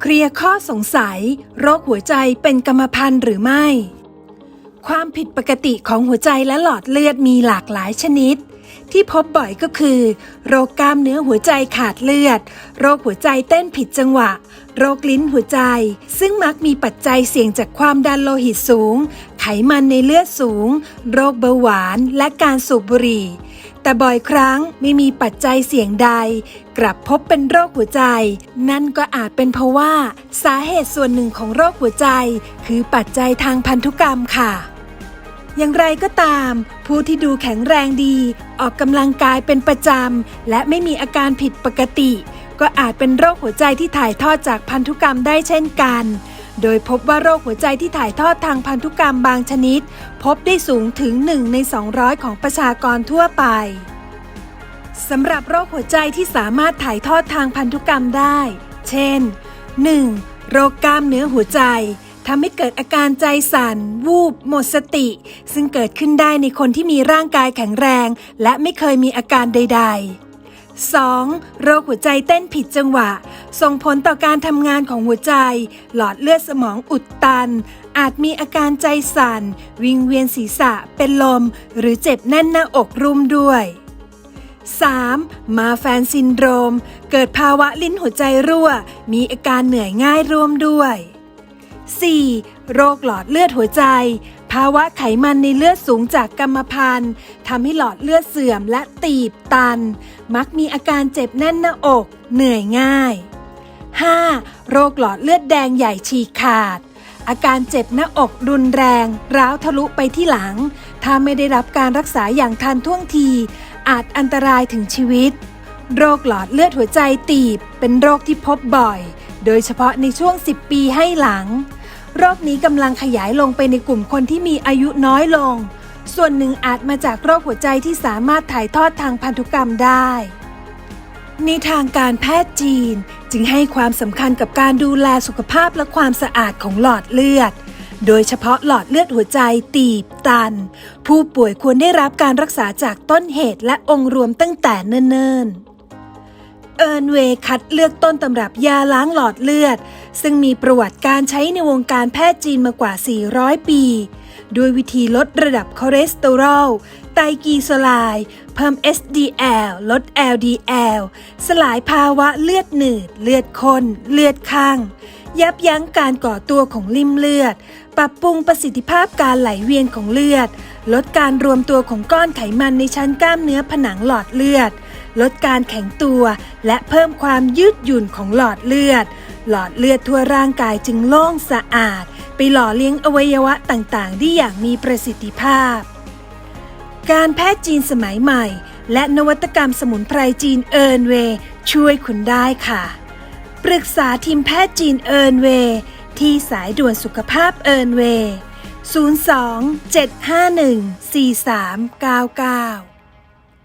เคลียร์ข้อสงสัย โรคหัวใจเป็นกรรมพันธุ์หรือไม่ ความผิดปกติของหัวใจและหลอดเลือดมีหลากหลายชนิด ที่พบบ่อยก็คือ โรคกล้ามเนื้อหัวใจขาดเลือด โรคหัวใจเต้นผิดจังหวะ โรคลิ้นหัวใจ ซึ่งมักมีปัจจัยเสี่ยงจากความดันโลหิตสูง ไขมันในเลือดสูง โรคเบาหวาน และการสูบบุหรี่ แต่บ่อยครั้งไม่มีปัจจัยเสี่ยงใด กลับพบเป็นโรคหัวใจ นั่นก็อาจเป็นเพราะว่า สาเหตุส่วนหนึ่งของโรคหัวใจ คือปัจจัยทางพันธุกรรมค่ะ อย่างไรก็ตาม ผู้ที่ดูแข็งแรงดี ออกกำลังกายเป็นประจำ และไม่มีอาการผิดปกติ ก็อาจเป็นโรคหัวใจที่ถ่ายทอดจากพันธุกรรมได้เช่นกัน โดยพบว่าโรคหัวใจที่ถ่ายทอดทางพันธุกรรมบางชนิด พบได้สูงถึง 1 ใน 200 ของประชากรทั่วไปสำหรับโรคหัวใจที่สามารถถ่ายทอดทางพันธุกรรมได้ เช่น 1. โรคกล้ามเนื้อหัวใจทำให้เกิดอาการใจสั่น วูบ หมดสติ ซึ่งเกิดขึ้นได้ในคนที่มีร่างกายแข็งแรง และไม่เคยมีอาการใด ๆ 2. โรคหัวใจเต้นผิดจังหวะ ส่งผลต่อการทำงานของหัวใจ หลอดเลือดสมองอุดตัน อาจมีอาการใจสั่น วิงเวียนศีรษะเป็นลม หรือเจ็บแน่นหน้าอกรุมด้วย 3. มาแฟนซินโดรม เกิดภาวะลิ้นหัวใจรั่ว มีอาการเหนื่อยง่ายร่วมด้วย 4. โรคหลอดเลือดหัวใจภาวะไขมันในเลือดสูงจากกรรมพันธุ์ทำให้หลอดเลือดเสื่อมและตีบตัน มักมีอาการเจ็บแน่นหน้าอก เหนื่อยง่าย 5. โรคหลอดเลือดแดงใหญ่ฉีกขาด อาการเจ็บหน้าอกรุนแรง ร้าวทะลุไปที่หลัง ถ้าไม่ได้รับการรักษาอย่างทันท่วงที อาจอันตรายถึงชีวิต โรคหลอดเลือดหัวใจตีบ เป็นโรคที่พบบ่อย โดยเฉพาะในช่วง 10 ปีให้หลัง โรคนี้กำลังขยายลงไปในกลุ่มคนที่มีอายุน้อยลง ส่วนหนึ่งอาจมาจากโรคหัวใจที่สามารถถ่ายทอดทางพันธุกรรมได้ในทางการแพทย์จีนจึงให้ความสำคัญกับการดูแลสุขภาพและความสะอาดของหลอดเลือด โดยเฉพาะหลอดเลือดหัวใจตีบตัน ผู้ป่วยควรได้รับการรักษาจากต้นเหตุและองค์รวมตั้งแต่เนิ่นๆ เอิร์นเวย์คัดเลือกต้นตำรับยาล้างหลอดเลือด ซึ่งมีประวัติการใช้ในวงการแพทย์จีนมากว่า 400 ปี ด้วยวิธีลดระดับคอเลสเตอรอล ไตรกลีเซไรด์เพิ่ม SDL ลด LDL สลายภาวะเลือดหนืด เลือดข้น เลือดข้าง ยับยั้งการก่อตัวของลิ่มเลือด ปรับปรุงประสิทธิภาพการไหลเวียนของเลือด ลดการรวมตัวของก้อนไขมันในชั้นกล้ามเนื้อผนังหลอดเลือด ลดการแข็งตัว และเพิ่มความยืดหยุ่นของหลอดเลือด หลอดเลือดทั่วร่างกายจึงโล่งสะอาด ไปหล่อเลี้ยงอวัยวะต่างๆ ได้อย่างมีประสิทธิภาพ การแพทย์จีนสมัยใหม่ และนวัตกรรมสมุนไพรจีนเอิร์นเว ช่วยคุณได้ค่ะ ปรึกษาทีมแพทย์จีนเอิร์นเว ที่สายด่วนสุขภาพเอิร์นเว02 751 4399